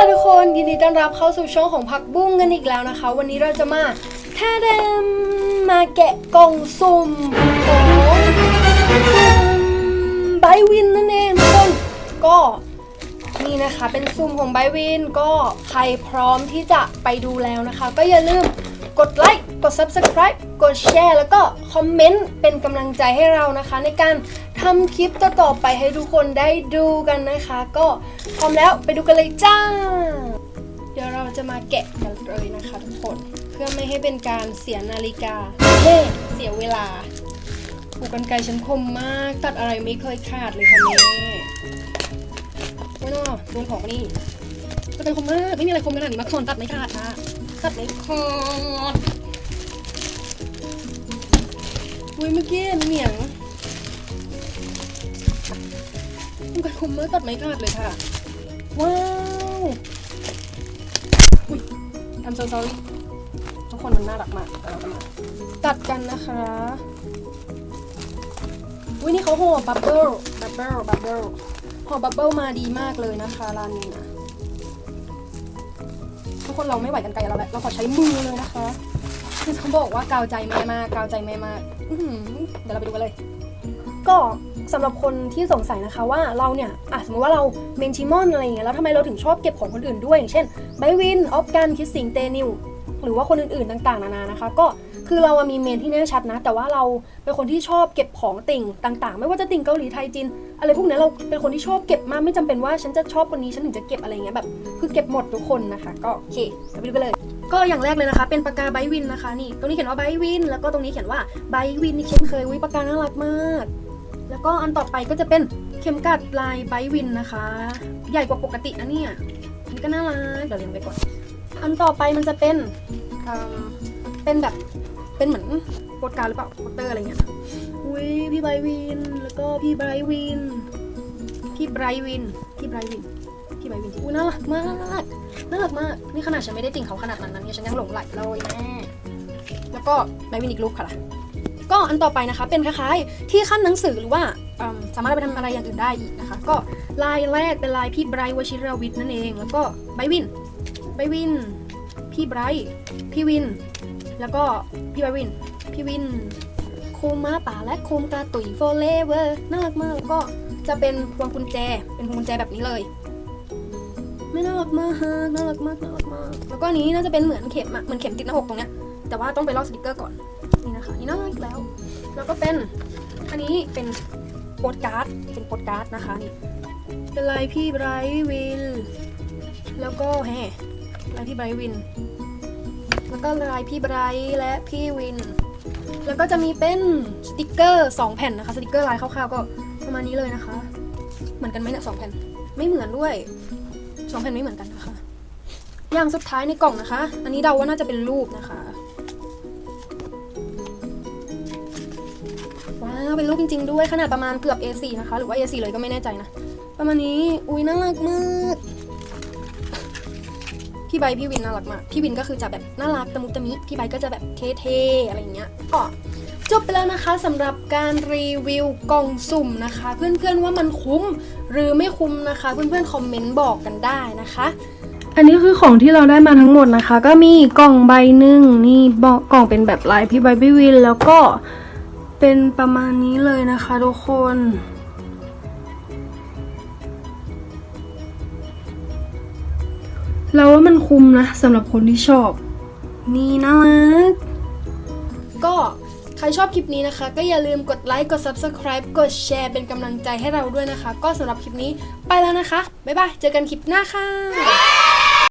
ค่ะทุกคนยินดีต้อนรับเข้าสู่ช่องของพักบุ้งกันอีกแล้วนะคะ วันนี้เราจะมาแทเดมมาแกะกล่องสุ่มของสุ่มไบวินนั่นเองทุกคนก็นี่นะคะเป็นสุ่มของไบวินก็ใครพร้อมที่จะไปดูแล้วนะคะ ก็อย่าลืมกดไลค์กด Subscribe กดแชร์แล้วก็คอมเมนต์เป็นกำลังใจให้เรานะคะ ในการ ทำคลิปต่อๆไปให้ทุกคนได้ดูกันนะคะ ก็พร้อมแล้วไปดูกันเลยจ้า เดี๋ยวเราจะมาแกะกันเลยนะคะทุกคนเพื่อไม่ให้เป็นการเสียนาฬิกาเฮ้เสียเวลาผูกกันไกฉันคมมาก ตัดอะไรไม่เคยขาดเลยค่ะแม่ไม่นอโดนของนี่ตัดกันคมมากไม่มีอะไรคมขนาดนี้มาก่อนตัดไม่ขาดค่ะตัดไม่ขาดอุ้ยเมื่อกี้เหนียง มันกันคมมากตัดไม่ขาดเลยค่ะ ว้าวอุ้ย I'm so sorry ทุกคนมันน่ารักมากแต่เราจะมาตัดกันนะคะอุ้ยนี่เขาห่อบับเบิ้ลบับเบิ้ลบับเบิ้ลห่อบับเบิ้ลมาดีมากเลยนะคะร้านนี้นะทุกคนเราไม่ไหวกันไกลแล้วแหละเราขอใช้มือเลยนะคะคือเขาบอกว่ากาวใจแม่มากกาวใจแม่มากอื้อหือเดี๋ยวเราไปดูกันเลย ก็ สำหรับคนที่สงสัยนะคะว่าเราเนี่ยอะสมมติว่าเราเมนชิมอนอะไรอย่างเงี้ยแล้วทำไมเราถึงชอบเก็บของคนอื่นด้วย อย่างเช่นไบวินออฟกันคิดสิงเตนิวหรือว่าคนอื่นๆต่างๆ นานานะคะ ก็คือเรามีเมนที่แน่ชัดนะ แต่ว่าเราเป็นคนที่ชอบเก็บของติ่งต่าง ๆ ไม่ว่าจะติ่งเกาหลีไทยจีนอะไรพวกนี้เราเป็นคนที่ชอบเก็บมากไม่จำเป็นว่าฉันจะชอบคนนี้ฉันถึงจะเก็บอะไรเงี้ยแบบคือเก็บหมดทุกคนนะคะ ก็โอเคไปดูกันเลย ก็อย่างแรกเลยนะคะ เป็นปากกาไบวินนะคะนี่ตรงนี้เขียนว่าไบวินแล้วก็ตรงนี้เขียนว่าไบวินนี่เช่นเคยวิปากกาน่ารักมาก แล้วก็อันต่อไปก็จะเป็นเข็มกัดลายไบวินนะคะ ใหญ่กว่าปกตินะเนี่ยอันนี้ก็น่ารักเดี๋ยวเรียงไปก่อน อันต่อไปมันจะเป็นเป็นแบบเป็นเหมือนโปสการ์ดหรือเปล่าโปสเตอร์อะไรเงี้ยอุ้ยพี่ไบร์วิน แล้วก็พี่ไบร์วิน พี่ไบร์วิน พี่ไบร์วิน พี่ไบร์วินอุ้ยน่ารักมาก น่ารักมาก นี่ขนาดฉันไม่ได้จริงเขาขนาดนั้นนะเนี่ยฉันยังหลงไหลเลยแม่แล้วก็ไบร์วินอีกรูปค่ะล่ะ ก็อันต่อไปนะคะเป็นคล้ายๆ ที่ขั้นหนังสือหรือว่าสามารถไปทำอะไรอย่างอื่นได้อีกนะคะ ก็ลายแรกเป็นลายพี่ไบรท์วชิรวิทย์นั่นเอง แล้วก็ไบวินไบวิน พี่ไบรท์พี่วิน แล้วก็พี่ไบวิน พี่วินโคมม้าป่าและโคมกาตุยโฟเลเวอร์น่ารักมากแล้วก็จะเป็นพวงกุญแจ เป็นพวงกุญแจแบบนี้เลยไม่น่ารักมากน่ารักมากน่ารักมากแล้วก็นนี้น่าจะเป็นเหมือนเข็มอะเหมือนเข็มติดหน้าอกตรงเนี้ยแต่ว่าต้องไปลอกสติกเกอร์ก่อน นี่นะคะนี่น่ารักอีกแล้ว แล้วก็เป็นอันนี้เป็นโปสการ์ดเป็นโปสการ์ดนะคะนี่เป็นลายพี่ไบรท์วิน แล้วก็แฮ่ลายพี่ไบรท์วิน แล้วก็ลายพี่ไบรท์และพี่วิน แล้วก็จะมีเป็นสติกเกอร์สองแผ่นนะคะสติกเกอร์ลายคร่าวๆก็ประมาณนี้เลยนะคะ เหมือนกันไหมเนี่ยสองแผ่นไม่เหมือนด้วยสองแผ่นไม่เหมือนกันนะคะ อย่างสุดท้ายในกล่องนะคะ อันนี้เดาว่าน่าจะเป็นรูปนะคะ เป็นรูปจริงๆด้วยขนาดประมาณเกือบ A4 นะคะ หรือว่า A4 เลยก็ไม่แน่ใจนะ ประมาณนี้ อุ้ยน่ารักมากพี่ใบพี่วินน่ารักมาก พี่วินก็คือจะแบบน่ารักตะมุตะมิ พี่ใบก็จะแบบเท่ๆอะไรอย่างเงี้ยก็จบไปแล้วนะคะสำหรับการรีวิวกล่องสุ่มนะคะ เพื่อนๆว่ามันคุ้มหรือไม่คุ้มนะคะ เพื่อนๆคอมเมนต์บอกกันได้นะคะ อันนี้คือของที่เราได้มาทั้งหมดนะคะ ก็มีกล่องใบหนึ่งนี่บอกกล่องเป็นแบบลายพี่ใบพี่วินแล้วก็ เป็นประมาณนี้เลยนะคะทุกคน เราว่ามันคุ้มนะสำหรับคนที่ชอบ นี่น่ารักก็ใครชอบคลิปนี้นะคะ ก็อย่าลืมกดไลค์กด Subscribe กดแชร์เป็นกำลังใจให้เราด้วยนะคะ ก็สำหรับคลิปนี้ไปแล้วนะคะ บ๊ายบาย เจอกันคลิปหน้าค่ะ